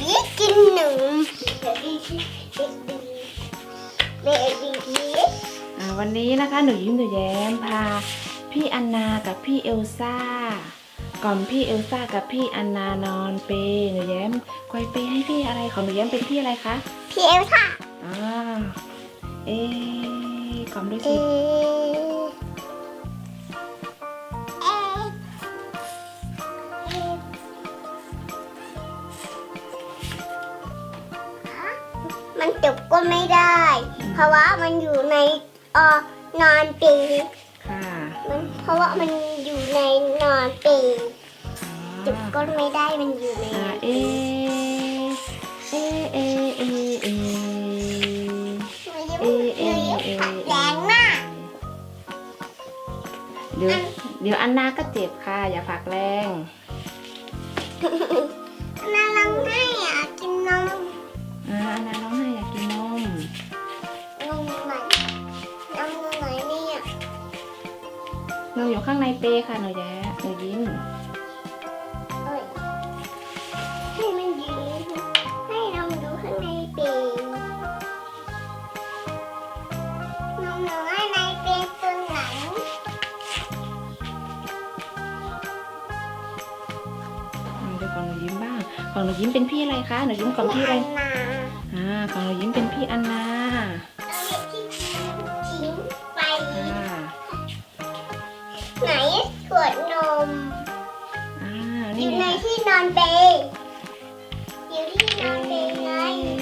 บี้กินหนูเบบี้เบบี้เบบี้วันนี้นะคะหนูยิ้มหนูแย้มพาพี่อันนากับพี่เอลซ่า ก่อนพี่เอลซ่ากับพี่อันนานอนเปหนูแย้มคอยเปให้พี่อะไรของหนูแย้มเป็นพี่อะไรคะพี่เอลค่ะอ่าเอ๊ก่อมด้วยสิ มันจบก็ไม่ได้ เพราะว่ามันอยู่ในเออนอนปีค่ะมันเพราะว่ามันอยู่ในนอนปีจุดก็ไม่ได้มันอยู่ในอ่านั้นเอ๊ะเอ๊ะเอ๊ะเอ๊ะเอ๊ะหนูยิ้มเอ๊ะหนูเอ๊ะยิ้มเอ๊ะแรงมากเดี๋ยวเดี๋ยวอันนาก็เจ็บค่ะ อย่าฝากแรง น่ารังให้อะกิ ข้างในเปค่ะหนูแย้หนูยิ้มเอ้ยให้มันยืนให้นมดูข้างในปีนมหนูข้างในเป็นตัวไหนอ่าเดี๋ยวของหนูยิ้มบ้าง ของหนูยิ้มเป็นพี่อะไรคะ หนูยิ้มก่อนพี่อะไรนา อ่า ของหนูยิ้มเป็นพี่อันนา วดนม อ่า อนี่ยู่ไงในค่ะที่นอนเปย์อยู่ที่นอนเปย์ไง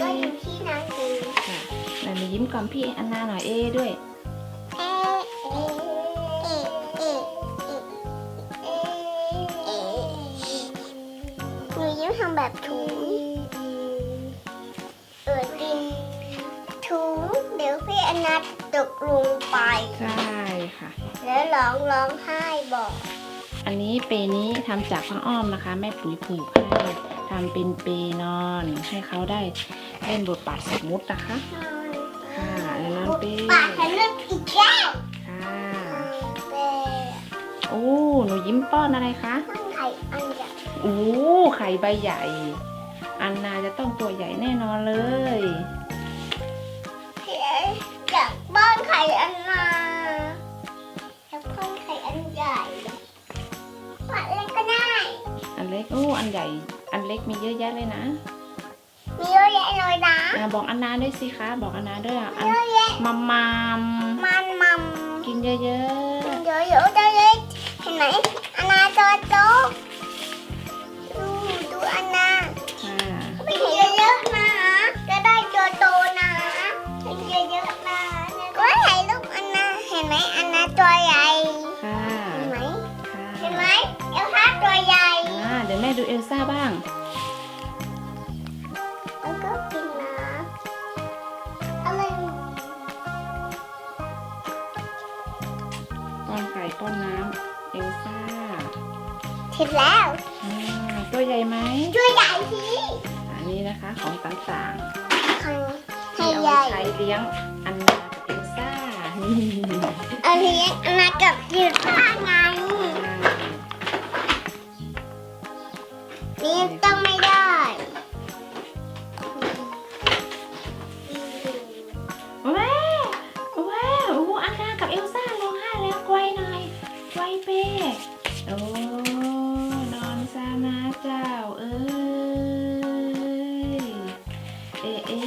ก็อยู่ที่นอนเปย์ค่ะไหนหนูยิ้มก่อนพี่อันนาหน่อยเอด้วย เอ๊ะเอ๊ะเอ๊ะเอ๊ะเอ๊ะเอ๊ะหนูยิ้มทำแบบถุงเออดินถุงเดี๋ยวพี่อนัทตกลงไป ใช่ค่ะ แล้วร้องร้องไห้บอก อันนี้เปนี้ทำจากผ้าอ้อมนะคะ แม่ปุ๋ยผูกให้ทำเป็นเปนอนให้เขาได้เล่นบทบาทสมมุตินะคะ ค่ะแล้วนอนเปปากฉันเลือกอีกแล้วค่ะเปย์โอ้หนูยิ้มป้อนอะไรคะตั้งไข่อันใหญ่โอ้ไข่ใบใหญ่ อันนาจะต้องตัวใหญ่แน่นอนเลยพี่เอ๋อยากป้อนไข่ ใหญ่ อันเล็กมีเยอะแยะเลยนะ มีเยอะแยะเลยนะอ่าบอกอันนาด้วยสิคะ บอกอันนาด้วยอะอันเยอะแยะมัมมัมมันมัมกินเยอะเยอะเยอะเยอ ดี๋ยวแม่ดูเอลซ่าบ้าง แล้วก็กินน้ำอะไรป้อนไข่ป้อนน้ำเอลซ่าเสร็จแล้วอ่าตัวใหญ่ไหมตัวใหญ่สิอันนี้นะคะของต่างให้ๆให้ที่เอาใหไว้ญ่ ใช้เลี้ยงอันนากับเอลซ่านี่อันนี้อันนากับยืดผ้าไง นี่ต้องไม่ได้ว้าวว้าวโอ้อันนากับเอลซ่าร้องไห้แล้วไกวหน่อยไกวเป้โอ้นอนซานะเจ้าเอ้ยเอะเอะ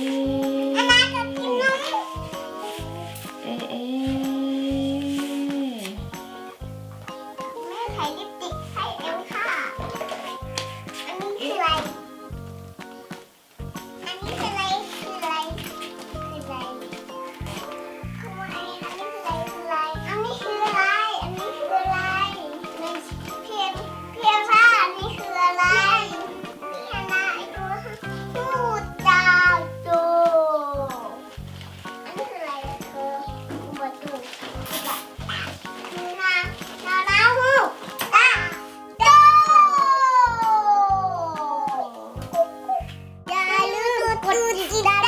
อันนากับกินนมเอะเอะแม่ใส่ลิปสติกให้เอล 鸡蛋